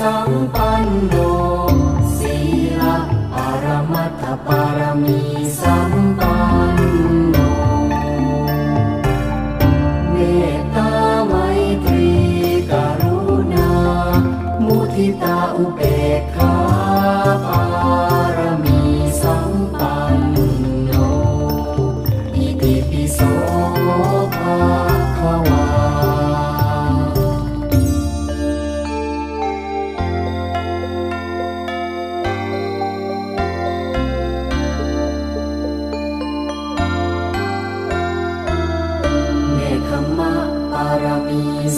สัมปันโน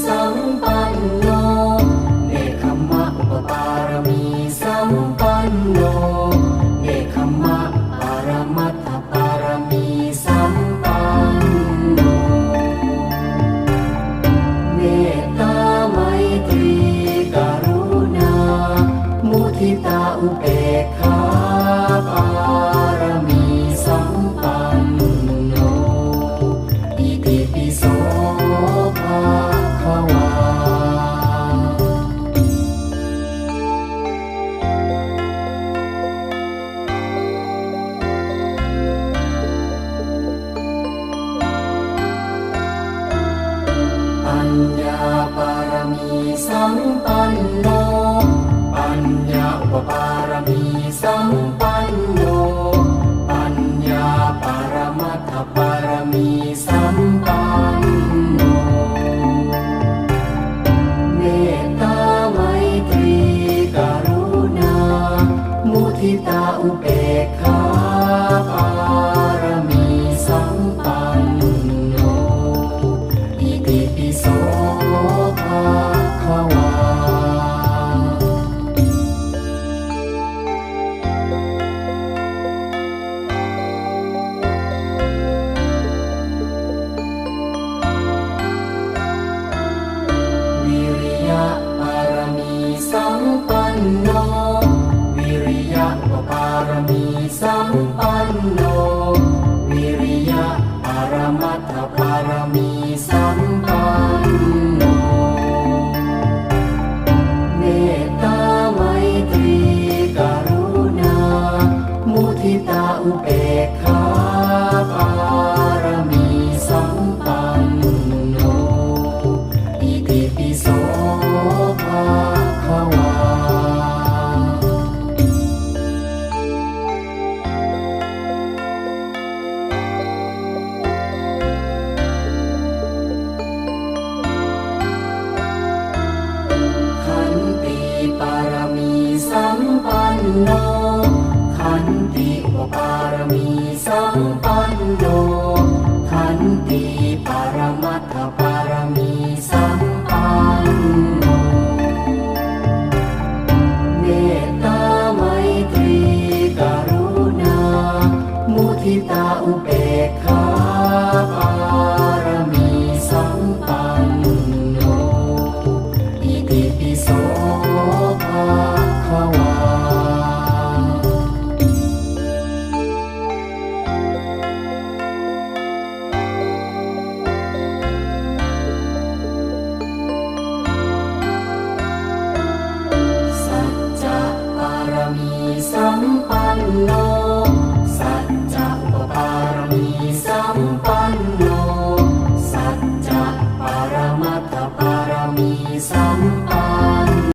สำปัน มีสัมปันโน ปัญญาอุปปารมีสัมปันะวปารมีสัมปันโน วิริยะปารมัตถปารมี โนขันติอุปปารมีสัมปันโนขันติปรมัตถปารมี